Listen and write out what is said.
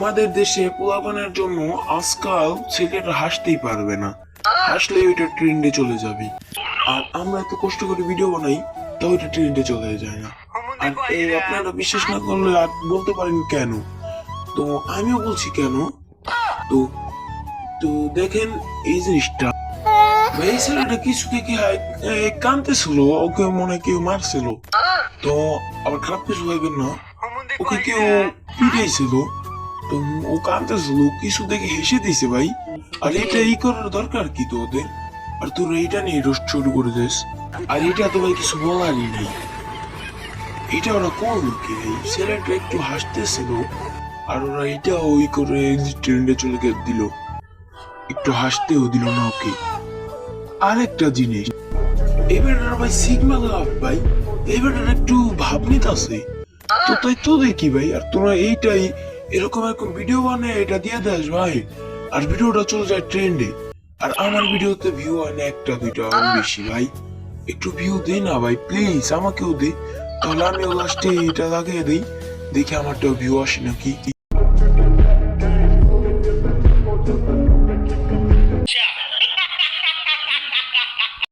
আমাদের দেশে পোলাপানের জন্য আজকাল ছেলেটা হাসতেই পারবে না। হাসলে ওইটা ট্রেন্ডে চলে যাবে। আর আমরা এত কষ্ট করে ভিডিও বানাই, তা ওইটা ট্রেন্ডে চলে যায় না। আর এই আপনারা বিশ্বাস না করলে আর বলতে পারেন কেন? তো আমিও বলছি কেন? তো তো দেখেন এই জিনিসটা। এই ছেলেটা কিছু দেখে কানতেছিল ওকে মনে কেউ মারছিল। তো আবার খারাপ কিছু না। ওকে কেউ পিটাইছিল। ও কাঁদতেছিল কিছু দেখে হেসে দিছে ভাই। আর এটা এই করার দরকার কি তো ওদের আর তোর এইটা নিয়ে রোস্ট শুরু করে দিস। আর এটা তো ভাই কিছু বলারই নেই। এটা ওরা করল কি ভাই? ছেলেটা একটু হাসতেছিল আর ওরা এটা ওই করে ট্রেন্ডে চলে গিয়ে দিল। একটু হাসতেও দিল না ওকে। আরেকটা জিনিস, এবার ভাই সিগমা লাভ ভাই। এবার একটু ভাব নিতাছে তো তাই তো দেখি ভাই? আর তোরা এইটাই এরকম এরকম ভিডিও বানায় এটা দিয়ে দেস ভাই। আর ভিডিওটা চলে যায় ট্রেন্ডে আর আমার ভিডিওতে ভিউ হয় না একটা দুইটা আর বেশি ভাই। একটু ভিউ দে না ভাই প্লিজ আমাকেও দে তাহলে আমিও লাস্টে এটা লাগিয়ে দিই। দেখি আমারটাও ভিউ আসে নাকি